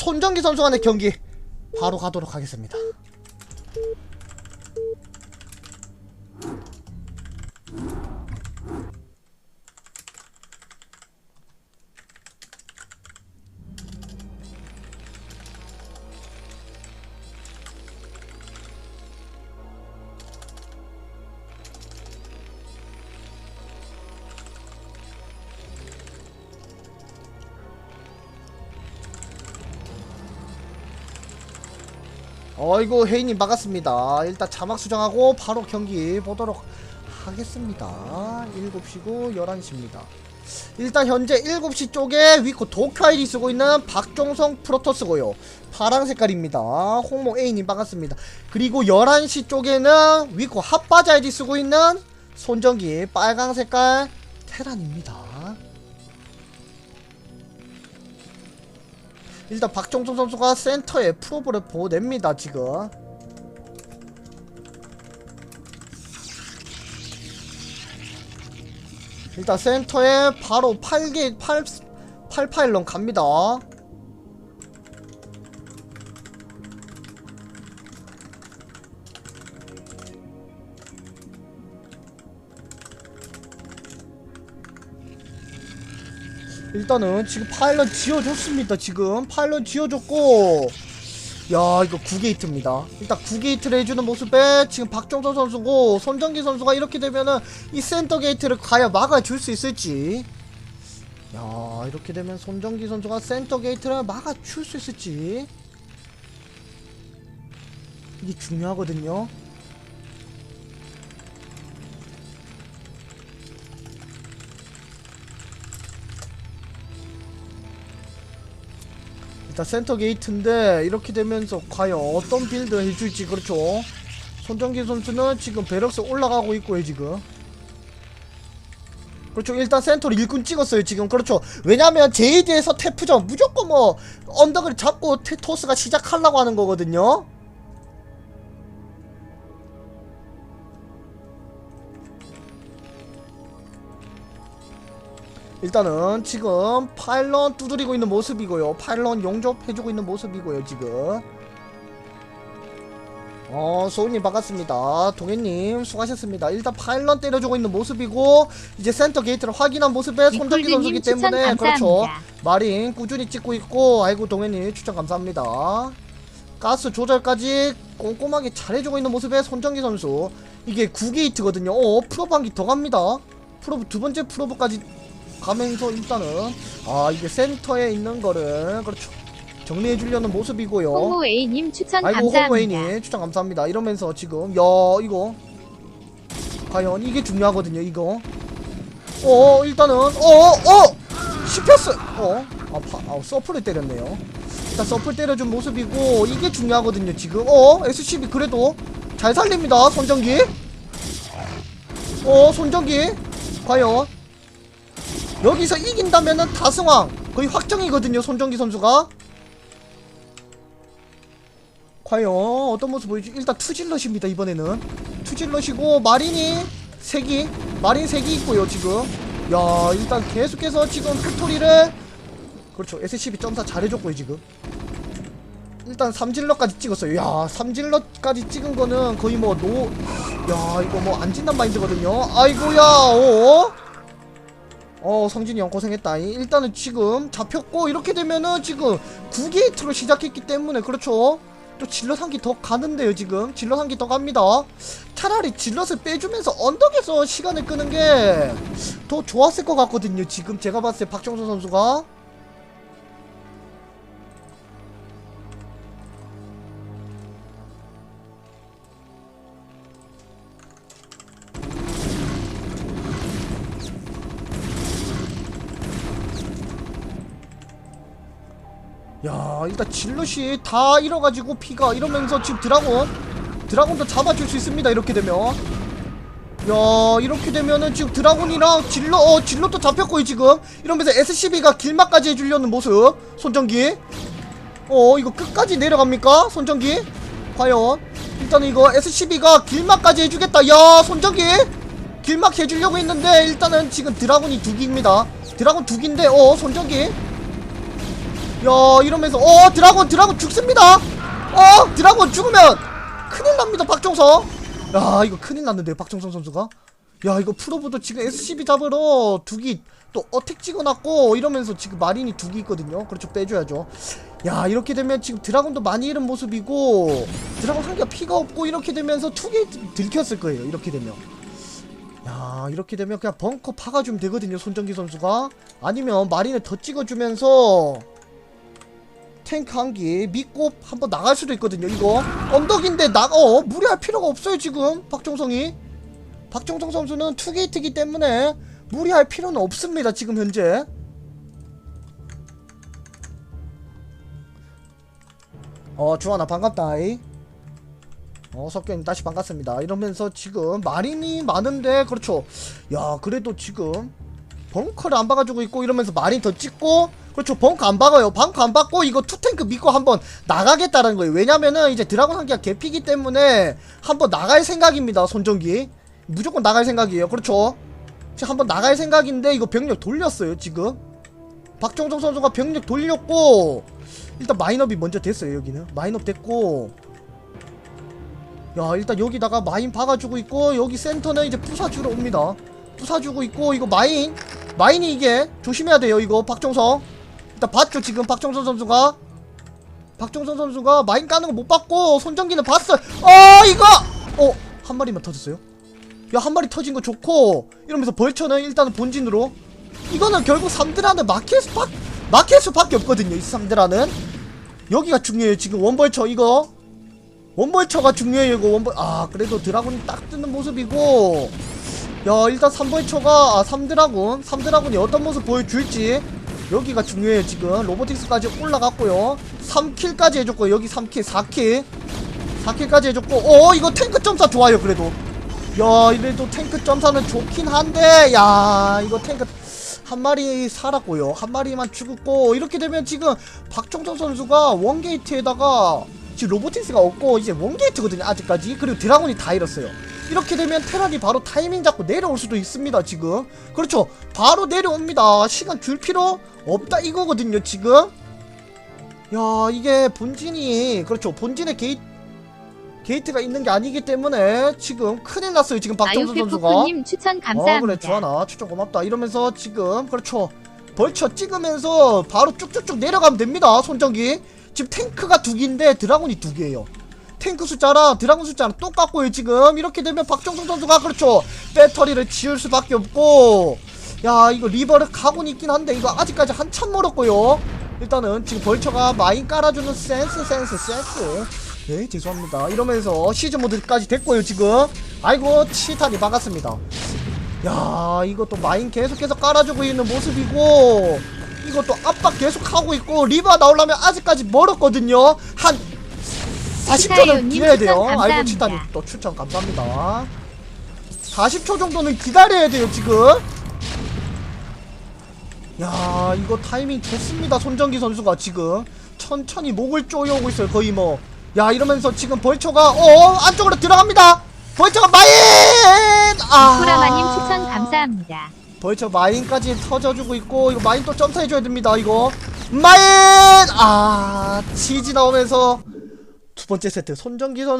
손정기 선수 간의 경기 바로 가도록 하겠습니다. 어이구 혜인님 반갑습니다. 일단 자막 수정하고 바로 경기 보도록 하겠습니다. 7시고 11시입니다. 일단 현재 7시 쪽에 위코 도쿄 아이디 쓰고 있는 박종성 프로토스고요. 파랑 색깔입니다. 홍모 A님 반갑습니다. 그리고 11시 쪽에는 위코 핫바지 아이디 쓰고 있는 손정기 빨강 색깔 테란입니다. 일단 박종성 선수가 센터에 프로브를 보냅니다 지금. 일단 센터에 바로 8개 8 8파일런 갑니다 일단은 지금 파일럿 지어줬습니다 지금. 파일럿 지어줬고. 야 이거 9게이트입니다. 일단 9게이트를 해주는 모습에 지금 박정선 선수고 손정기 선수가 이렇게 되면은 이 센터 게이트를 과연 막아줄 수 있을지. 야 이렇게 되면 손정기 선수가 센터 게이트를 막아줄 수 있을지. 이게 중요하거든요 일단 센터 게이트인데 이렇게 되면서 과연 어떤 빌드 해줄지 그렇죠? 손정기 선수는 지금 베럭스 올라가고 있고요 지금. 그렇죠. 일단 센터로 일꾼 찍었어요 지금. 그렇죠. 왜냐면 제이드에서 태프전 무조건 뭐 언덕을 잡고 테, 토스가 시작하려고 하는 거거든요 일단은 지금 파일런 두드리고 있는 모습이고요. 파일런 용접해주고 있는 모습이고요. 지금. 어, 소우님 반갑습니다. 동해님 수고하셨습니다. 일단 파일런 때려주고 있는 모습이고 이제 센터 게이트를 확인한 모습에 손정기 선수기 때문에 그렇죠. 감사합니다. 마린 꾸준히 찍고 있고 아이고 동해님 추천 감사합니다. 가스 조절까지 꼼꼼하게 잘해주고 있는 모습의 손정기 선수 이게 9게이트거든요. 어, 프로브 한 개 더 갑니다. 프로브 두 번째 프로브까지 가면서 일단은 아 이게 센터에 있는 거를 그렇죠 정리해 주려는 모습이고요. A님 추천 아이고 감사합니다. 홍웨이님 추천 감사합니다. 이러면서 지금 야 이거 과연 이게 중요하거든요. 이거 어 일단은 어어 씹혔어 어아 아, 서프를 때렸네요. 일단 서프 때려준 모습이고 이게 중요하거든요. 지금 어 SCB 그래도 잘 살립니다. 손정기 어 손정기 과연 여기서 이긴다면은 다승왕. 거의 확정이거든요. 손정기 선수가. 과연 어떤 모습 보여줄지 일단 투질럿입니다 이번에는. 투질럿이고 마린이 색이 마린 색이 있고요 지금. 야 일단 계속해서 지금 스토리를 그렇죠 SCB 점사 잘해줬고요 지금. 일단 삼질럿까지 찍었어요. 야 삼질럿까지 찍은 거는 거의 뭐 노 야 이거 뭐 안 진단 마인드거든요. 아이고야 어? 어 성진이 형 고생했다. 일단은 지금 잡혔고 이렇게 되면은 지금 9게이트로 시작했기 때문에 그렇죠? 또 질럿 한 개 더 가는데요 지금. 질럿 한 개 더 갑니다. 차라리 질럿을 빼주면서 언덕에서 시간을 끄는 게 더 좋았을 것 같거든요 지금 제가 봤을 때 박정선 선수가 야 일단 질럿이 다 잃어가지고 피가 이러면서 지금 드라곤 드라곤도 잡아줄 수 있습니다 이렇게 되면. 야 이렇게 되면은 지금 드라곤이랑 질럿 어 질럿도 잡혔고요 지금. 이러면서 SCB가 길막까지 해주려는 모습 손전기. 어 이거 끝까지 내려갑니까 손전기? 과연. 일단 이거 SCB가 길막까지 해주겠다. 야 손전기! 길막 해주려고 했는데 일단은 지금 드라곤이 두 기입니다. 드라곤 두 기인데 어 손전기 야 이러면서 어 드라곤 드라곤 죽습니다. 어 드라곤 죽으면 큰일 납니다 박정성 야 이거 큰일 났는데요 박정성 선수가? 야 이거 프로브도 지금 SCB 잡으러 두기 또 어택 찍어놨고 이러면서 지금 마린이 두기 있거든요. 그렇죠 빼줘야죠. 야 이렇게 되면 지금 드라곤도 많이 잃은 모습이고 드라곤 한 개가 피가 없고 이렇게 되면서 투기 들켰을 거예요 이렇게 되면. 야 이렇게 되면 그냥 벙커 파가주면 되거든요 손정기 선수가. 아니면 마린을 더 찍어주면서 탱크 한기 믿고 한번 나갈 수도 있거든요 이거. 언덕인데 나가 어 무리할 필요가 없어요 지금 박정성이. 박정성 선수는 투게이트기 때문에 무리할 필요는 없습니다 지금 현재. 어 주하나 반갑다이. 어 석경님 다시 반갑습니다. 이러면서 지금 마린이 많은데 그렇죠. 야 그래도 지금 벙커를 안 박아주고 있고 이러면서 마린 더 찍고 그렇죠. 벙커 안 박아요. 벙커 안 박고 이거 투탱크 믿고 한번 나가겠다는 거예요. 왜냐면은 이제 드라곤 한기가 개피기 때문에 한번 나갈 생각입니다 손전기. 무조건 나갈 생각이에요. 그렇죠? 지금 한번 나갈 생각인데 이거 병력 돌렸어요 지금. 박정성 선수가 병력 돌렸고 일단 마인업이 먼저 됐어요 여기는. 마인업 됐고. 야 일단 여기다가 마인 박아주고 있고 여기 센터는 이제 부사주러 옵니다. 부사주고 있고 이거 마인. 마인이 이게 조심해야 돼요 이거 박정성 일단 봤죠 지금 박정성 선수가? 박정성 선수가 마인 까는 거 못 봤고 손전기는 봤어요. 어 이거! 어 한 마리만 터졌어요? 야 한 마리 터진 거 좋고 이러면서 벌처는 일단은 본진으로. 이거는 결국 3드라는 마켓 밖 마켓 수밖에 없거든요 이 3드라는. 여기가 중요해요 지금 원벌처 이거. 원벌처가 중요해요 이거 원벌. 아 그래도 드라군이 딱 뜨는 모습이고. 야 일단 3벌처가 아 3드라군 3드라군이 어떤 모습 보여줄지 여기가 중요해요 지금. 로보틱스까지 올라갔고요. 3킬까지 해줬고 여기 3킬 4킬. 4킬까지 해줬고. 어 이거 탱크 점사 좋아요 그래도. 야 이래도 탱크 점사는 좋긴 한데 야 이거 탱크 한 마리 살았고요. 한 마리만 죽었고 이렇게 되면 지금 박정성 선수가 원게이트에다가 지금 로보틱스가 없고 이제 원게이트거든요 아직까지. 그리고 드라곤이 다 잃었어요 이렇게 되면 테란이 바로 타이밍 잡고 내려올 수도 있습니다 지금. 그렇죠. 바로 내려옵니다. 시간 줄 필요 없다 이거거든요 지금. 야 이게 본진이 그렇죠. 본진의 게이트 게이트가 있는 게 아니기 때문에 지금 큰일 났어요 지금 박정선 선수가. 아유피푸님 추천 어 그래 감사합니다. 주하나 추천 고맙다. 이러면서 지금 그렇죠. 벌쳐 찍으면서 바로 쭉쭉쭉 내려가면 됩니다 손전기. 지금 탱크가 두 개인데 드라곤이 두 개예요 탱크 숫자랑 드라곤 숫자랑 똑같고요 지금. 이렇게 되면 박정성 선수가 그렇죠. 배터리를 지울 수밖에 없고. 야 이거 리버를 가곤 있긴 한데 이거 아직까지 한참 멀었고요. 일단은 지금 벌처가 마인 깔아주는 센스 센스 센스. 네 죄송합니다. 이러면서 시즌 모드까지 됐고요 지금. 아이고 치탄이 반갑습니다. 야 이것도 마인 계속해서 깔아주고 있는 모습이고 이것도 압박 계속 하고 있고 리바 나오려면 아직까지 멀었거든요. 한 40초는 치타요님 기다려야 돼요. 아이고. 치타님 또 추천 감사합니다. 40초 정도는 기다려야 돼요 지금. 야 이거 타이밍 좋습니다 손정기 선수가 지금. 천천히 목을 쪼여오고 있어요 거의 뭐. 야 이러면서 지금 벌처가 어 안쪽으로 들어갑니다. 벌처가 마인! 아. 쿠라마님 추천 감사합니다. 벌처 마인까지 터져주고 있고 이거 마인 또 점사해줘야 됩니다 이거. 마인! 아 치즈 나오면서 두 번째 세트 손정기 선수